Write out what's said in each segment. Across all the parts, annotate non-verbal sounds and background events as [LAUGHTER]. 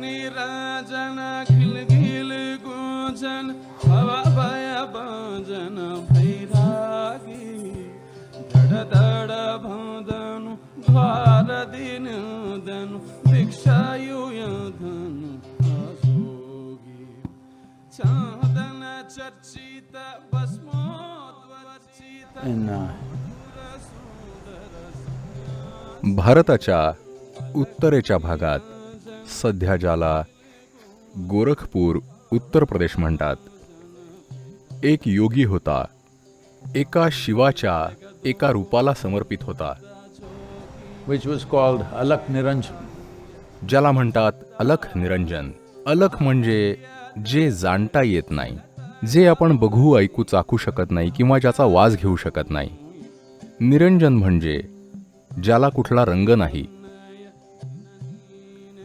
निराजन खिल खिल गुंजन भय भजन भैरागी धड धड भदनु द्वार दिन धनु भिक्षायुय धनु असोगी। चांदन चर्चित भस्मोद्वर्चित भारताच्या उत्तरेच्या भागात सध्या ज्याला गोरखपूर उत्तर प्रदेश म्हणतात. एक योगी होता. एका शिवाच्या एका रूपाला समर्पित होता. Which was called Alak Niranjan. ज्याला म्हणतात अलख निरंजन. अलख म्हणजे जे जाणता येत नाही. जे आपण बघू ऐकू चाकू शकत नाही किंवा ज्याचा वास घेऊ शकत नाही. निरंजन म्हणजे ज्याला कुठला रंग नाही.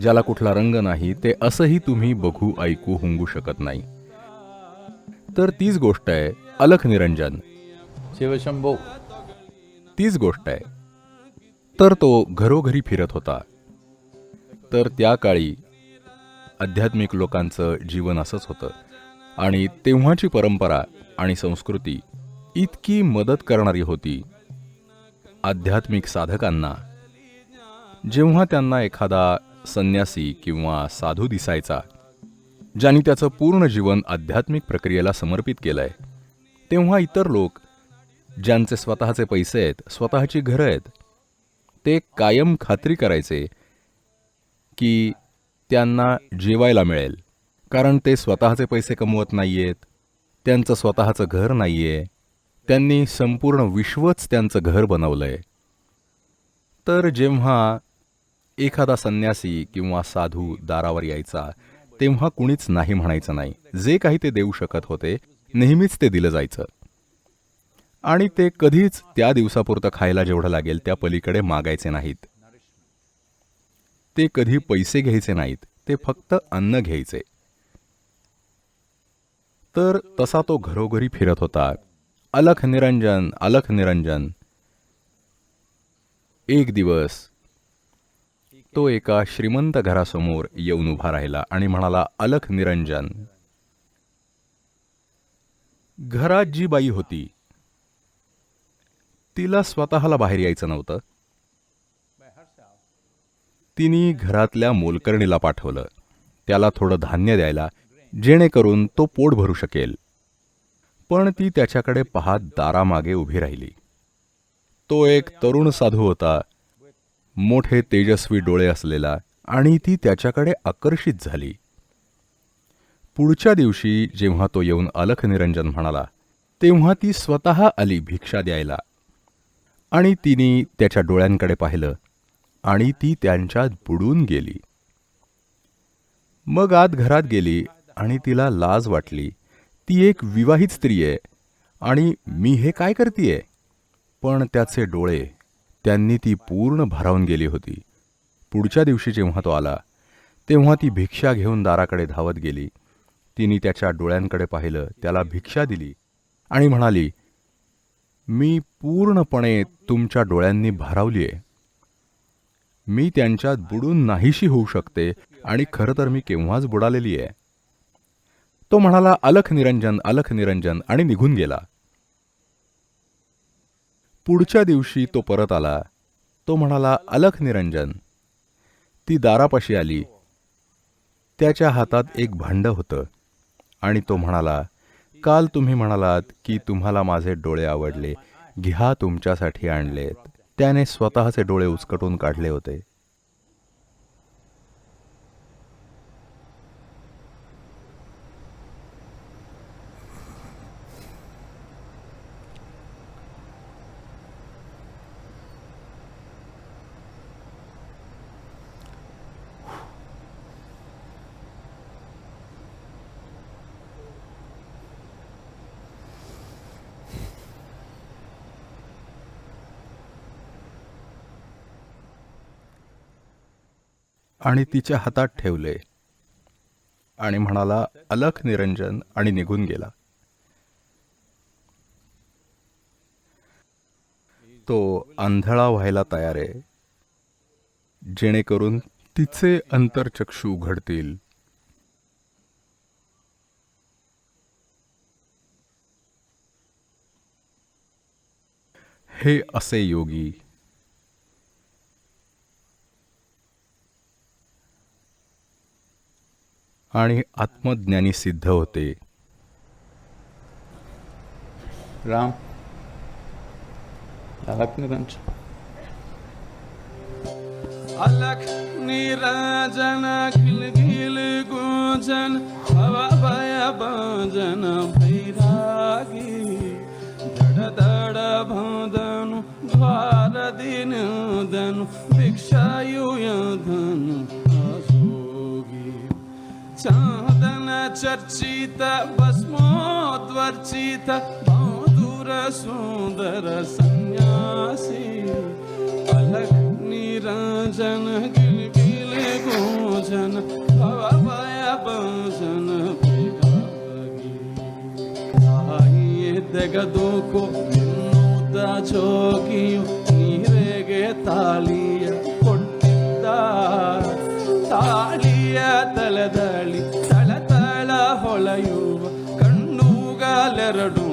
ज्याला कुठला रंग नाही ते असंही तुम्ही बघू ऐकू हुंगू शकत नाही. तर तीच गोष्ट आहे अलख निरंजन. Shambho. तीच गोष्ट आहे. तर तो घरोघरी फिरत होता. तर त्या काळी आध्यात्मिक लोकांचं जीवन असंच होतं. आणि तेव्हाची परंपरा आणि संस्कृती इतकी मदत करणारी होती. आध्यात्मिक साधकांना. जेव्हा त्यांना एखादा संन्यासी किंवा साधू दिसायचा ज्यांनी त्याचं पूर्ण जीवन आध्यात्मिक प्रक्रियेला समर्पित केलंय तेव्हा इतर लोक ज्यांचे स्वतःचे पैसे आहेत स्वतःची घरं आहेत ते कायम खात्री करायचे की त्यांना जेवायला मिळेल. कारण ते स्वतःचे पैसे कमवत नाही आहेत त्यांचं स्वतःचं घर नाही आहे त्यांनी संपूर्ण विश्वच त्यांचं घर बनवलंय. तर जेव्हा एखादा संन्यासी किंवा साधू दारावर यायचा तेव्हा कुणीच नाही म्हणायचं नाही. जे काही ते देऊ शकत होते नेहमीच ते दिलं जायचं. आणि ते कधीच त्या दिवसापुरतं खायला जेवढं लागेल त्या पलीकडे मागायचे नाहीत. ते कधी पैसे घ्यायचे नाहीत ते फक्त अन्न घ्यायचे. तर तसा तो घरोघरी फिरत होता. अलख निरंजन अलख निरंजन. एक दिवस तो एका श्रीमंत घरासमोर येऊन उभा राहिला आणि म्हणाला अलख निरंजन. घरात जी बाई होती. तिला स्वतःला बाहेर यायचं नव्हतं. तिने घरातल्या मोलकर्णीला पाठवलं. त्याला थोडं धान्य द्यायला जेणेकरून तो पोट भरू शकेल. पण ती त्याच्याकडे पाहत दारामागे उभी राहिली. तो एक तरुण साधू होता. मोठे तेजस्वी डोळे असलेला आणि ती त्याच्याकडे आकर्षित झाली. पुढच्या दिवशी जेव्हा तो येऊन अलख निरंजन म्हणाला तेव्हा ती स्वतः आली भिक्षा द्यायला. आणि तिने त्याच्या डोळ्यांकडे पाहिलं आणि ती त्यांच्यात बुडून गेली. मग आत घरात गेली आणि तिला लाज वाटली. ती एक विवाहित स्त्री आहे आणि मी हे काय करतीये? पण त्याचे डोळे त्यांनी ती पूर्ण भारावून गेली होती. पुढच्या दिवशी जेव्हा तो आला तेव्हा ती भिक्षा घेऊन दाराकडे धावत गेली. तिने त्याच्या डोळ्यांकडे पाहिलं त्याला भिक्षा दिली आणि म्हणाली मी पूर्णपणे तुमच्या डोळ्यांनी भारावली आहे मी त्यांच्यात बुडून नाहीशी होऊ शकते आणि खरं तर मी केव्हाच बुडालेली आहे तो म्हणाला अलख निरंजन अलख निरंजन आणि निघून गेला. पुढच्या दिवशी तो परत आला. तो म्हणाला अलख निरंजन. ती दारापाशी आली. त्याच्या हातात एक भांड होतं. आणि तो म्हणाला काल तुम्ही म्हणालात की तुम्हाला माझे डोळे आवडले. घ्या तुमच्यासाठी आणलेत. त्याने स्वतःचे डोळे उचकटून काढले होते. आणि तिच्या हातात ठेवले. आणि म्हणाला अलख निरंजन आणि निघून गेला. तो आंधळा व्हायला तयार आहे. जेणेकरून तिचे अंतरचक्षू उघडतील. हे असे योगी आणि आत्मज्ञानी सिद्ध होते Ram. Alak Niranjan. अलख निराजन गिल गुंजन हवा भय भजन भैरागी दड दड भदनु द्वार दिन दनु भिक्षायु धनु चर्चित भस्मोद्वर्चित मधुर सुंदर संन्यासी अलग निरंजन गिल गिल गोजन भव भय भजन भैरागी ತಾಯಿಯೇ ತೆಗೆದುಕೋ ಎನ್ನುತ್ತ ಜೋಗಿಯು ನೀರೆಗೆ ತಾಳಿಯ ಕೊಟ್ಟಿದ್ದ ತಾಳಿಯ ತಲೆದಳಿ ಕಣ್ಣುಗಳೆರಡೂ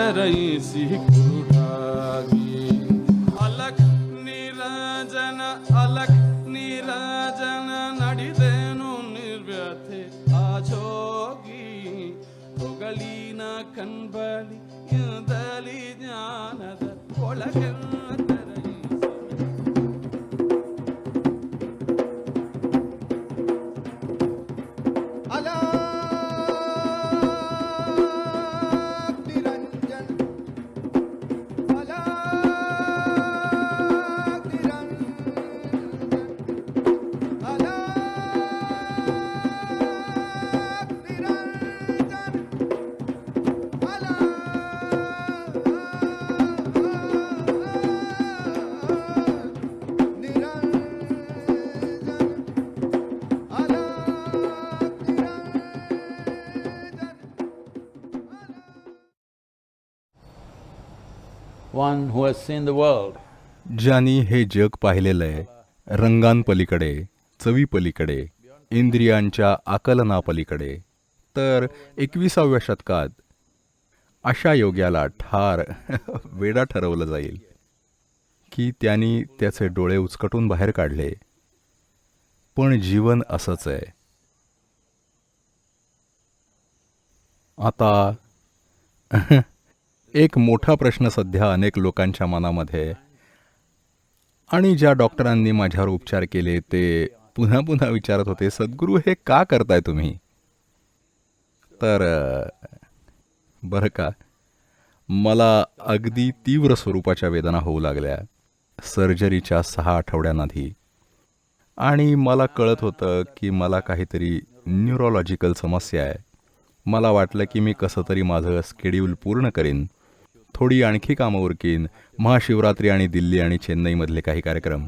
ಒಳಗಂತರಯಿಸಿ ಕುರುಡಾಗಿ ಅಲಕ್ ನೀರಾಜನ ಅಲಕ್ ನೀರಾಜನ ನಡೆದೇನು ನಿರ್ವ್ಯಥೆ ಆ ಜೋಗಿ ಹೊಗಳಿನ ಕಣ್ಬಲಿ ಇಂದಲಿ ಜ್ಞಾನದ ಒಳಗಂತರಯಿಸಿ ज्यांनी हे जग पाहिलेलं आहे रंगांपलीकडे चवीपलीकडे इंद्रियांच्या आकलनापलीकडे. तर एकविसाव्या शतकात अशा योग्याला ठार [LAUGHS] वेडा ठरवलं जाईल की त्यांनी त्याचे डोळे उचकटून बाहेर काढले. पण जीवन असंच आहे. आता [LAUGHS] एक मोठा प्रश्न सध्या अनेक लोकांच्या मनामध्ये. आहे. आणि ज्या डॉक्टरांनी माझ्यावर उपचार केले ते पुन्हा पुन्हा विचारत होते सद्गुरू हे का करताय तुम्ही? तर बरं का मला अगदी तीव्र स्वरूपाच्या वेदना होऊ लागल्या सर्जरीच्या सहा आठवड्यांआधी. आणि मला कळत होतं की मला काहीतरी न्यूरोलॉजिकल समस्या आहे. मला वाटलं की मी कसं तरी माझं स्केड्यूल पूर्ण करीन. थोडी आणखी कामं उरकीन. महाशिवरात्री आणि दिल्ली आणि चेन्नईमधले काही कार्यक्रम.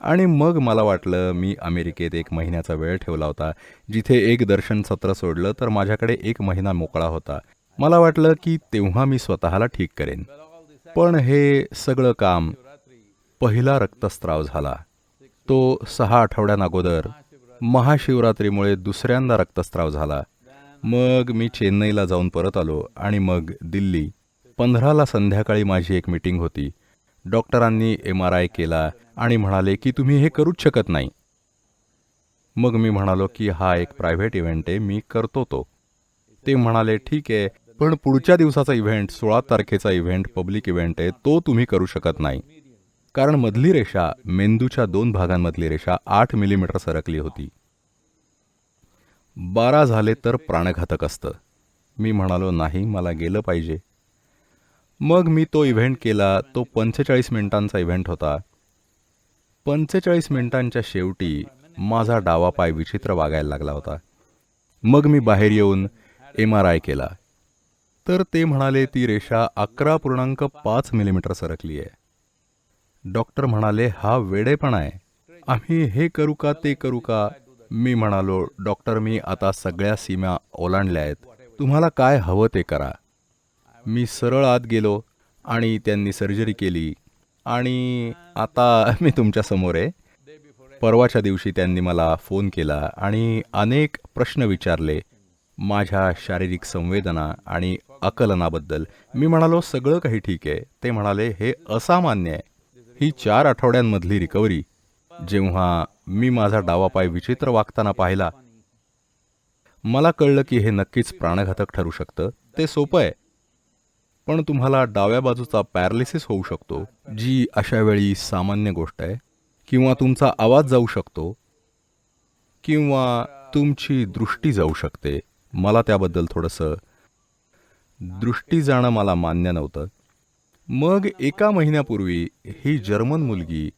आणि मग मला वाटलं मी अमेरिकेत एक महिन्याचा वेळ ठेवला होता. जिथे एक दर्शन सत्र सोडलं तर माझ्याकडे एक महिना मोकळा होता. मला वाटलं की तेव्हा मी स्वतःला ठीक करेन. पण हे सगळं काम पहिला रक्तस्त्राव झाला. तो सहा आठवड्यांअगोदर महाशिवरात्रीमुळे दुसऱ्यांदा रक्तस्त्राव झाला. मग मी चेन्नईला जाऊन परत आलो आणि मग दिल्ली. पंधराला संध्याकाळी माझी एक मीटिंग होती. डॉक्टरांनी एम आर आय केला आणि म्हणाले की तुम्ही हे करूच शकत नाही. मग मी म्हणालो की हा एक प्रायव्हेट इव्हेंट आहे मी करतो तो. ते म्हणाले ठीक आहे पण पुढच्या दिवसाचा इव्हेंट सोळा तारखेचा इव्हेंट पब्लिक इव्हेंट आहे तो तुम्ही करू शकत नाही. कारण मधली रेषा मेंदूच्या दोन भागांमधली रेषा आठ मिलीमीटर सरकली होती. बारा झाले तर प्राणघातक असतं. मी म्हणालो नाही मला गेलं पाहिजे. मग मी तो इव्हेंट केला तो पंचेचाळीस मिनिटांचा इव्हेंट होता. पंचेचाळीस मिनिटांच्या शेवटी माझा डावा पाय विचित्र वागायला लागला होता. मग मी बाहेर येऊन एम आर आय केला. तर ते म्हणाले ती रेषा अकरा पूर्णांक पाच मिलीमीटर सरकली आहे. डॉक्टर म्हणाले हा वेडेपणा आहे. आम्ही हे करू का ते करू का? मी म्हणालो डॉक्टर मी आता सगळ्या सीमा ओलांडल्या आहेत. तुम्हाला काय हवं ते करा. मी सरळ आत गेलो आणि त्यांनी सर्जरी केली. आणि आता [LAUGHS] मी तुमच्यासमोर आहे. परवाच्या दिवशी त्यांनी मला फोन केला आणि अनेक प्रश्न विचारले माझ्या शारीरिक संवेदना आणि आकलनाबद्दल. मी म्हणालो सगळं काही ठीक आहे. ते म्हणाले हे असामान्य आहे. ही चार आठवड्यांमधली रिकव्हरी. जेव्हा मी माझा डावा पाय विचित्र वागताना पाहिला मला कळलं की हे नक्कीच प्राणघातक ठरू शकतं. ते सोपं आहे. पण तुम्हाला डाव्या बाजूचा पॅरालिसिस होऊ शकतो जी अशा वेळी सामान्य गोष्ट आहे. किंवा तुमचा आवाज जाऊ शकतो. किंवा तुमची दृष्टी जाऊ शकते. मला त्याबद्दल थोडंसं दृष्टी जाणं मला मान्य नव्हतं. मग एका महिन्यापूर्वी ही जर्मन मुलगी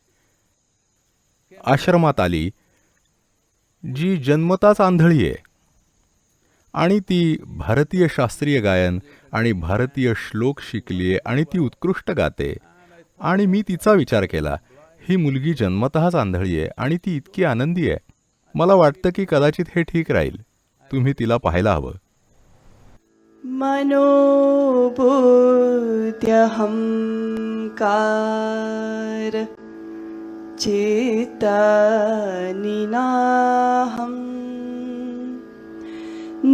आश्रमात आली जी जन्मताच आंधळी आहे. आणि ती भारतीय शास्त्रीय गायन आणि भारतीय श्लोक शिकलीये आणि ती उत्कृष्ट गाते. आणि मी तिचा विचार केला ही मुलगी जन्मतःच आंधळी आहे आणि ती इतकी आनंदी आहे मला वाटतं की कदाचित हे ठीक राहील. तुम्ही तिला पाहायला हवं. मनोबुद्ध्यहङ्कार चेतनिनाहम्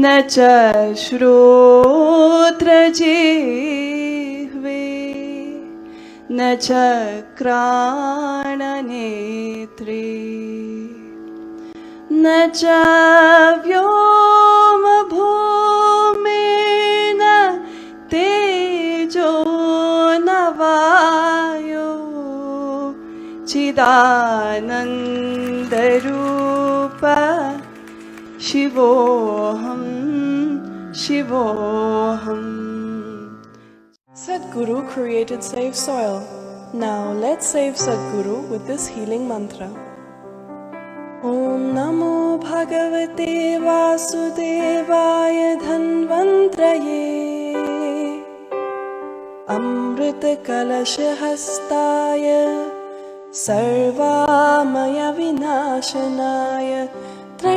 न च श्रोत्रजिह्वे न च क्राणनेत्रे न च व्योमभूमेन तेजो न वायो चिदानन्दरूप शिवोऽहं शिवोऽहम् Sadhguru created Save Soil. Now let's save Sadhguru with this healing mantra. Om Namo Bhagavate Vasudevaya Dhanvantraye Amritakalashahastaya Sarvamaya Vinashanaya So,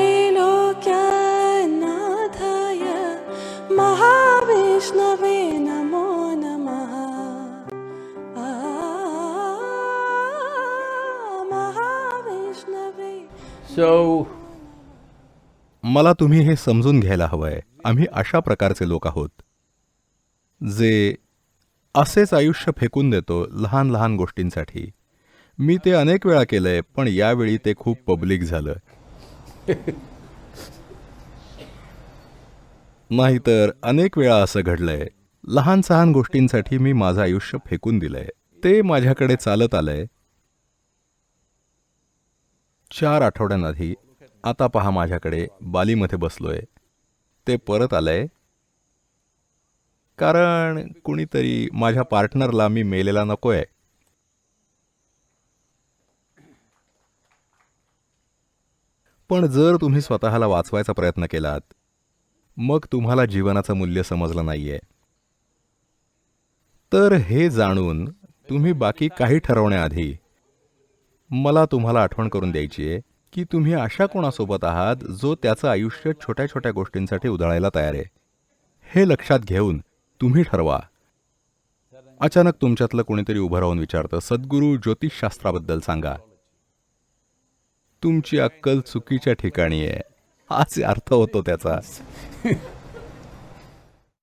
मला तुम्ही हे समजून घ्यायला हवंय. आम्ही अशा प्रकारचे लोक आहोत जे असेच आयुष्य फेकून देतो लहान लहान गोष्टींसाठी. मी ते अनेक वेळा केलंय पण यावेळी ते खूप पब्लिक झालं. [LAUGHS] नाहीतर अनेक वेळा असं घडलंय. लहान सहान गोष्टींसाठी मी माझं आयुष्य फेकून दिलंय. ते माझ्याकडे चालत आलंय. चार आठवड्यांआधी आता पहा माझ्याकडे बालीमध्ये बसलोय. ते परत आलंय. कारण कुणीतरी माझ्या पार्टनरला मी मेलेला नकोय. पण जर तुम्ही स्वतःला वाचवायचा प्रयत्न केलात मग तुम्हाला जीवनाचं मूल्य समजलं नाहीये. तर हे जाणून तुम्ही बाकी काही ठरवण्याआधी मला तुम्हाला आठवण करून द्यायची आहे की तुम्ही अशा कोणासोबत आहात जो त्याचं आयुष्य छोट्या छोट्या गोष्टींसाठी उधळायला तयार आहे. हे लक्षात घेऊन तुम्ही ठरवा. अचानक तुमच्यातलं कोणीतरी उभं राहून विचारतं सद्गुरू ज्योतिषशास्त्राबद्दल सांगा. तुमची अक्कल चुकीच्या ठिकाणी आहे. हाच अर्थ होतो त्याचा. [LAUGHS]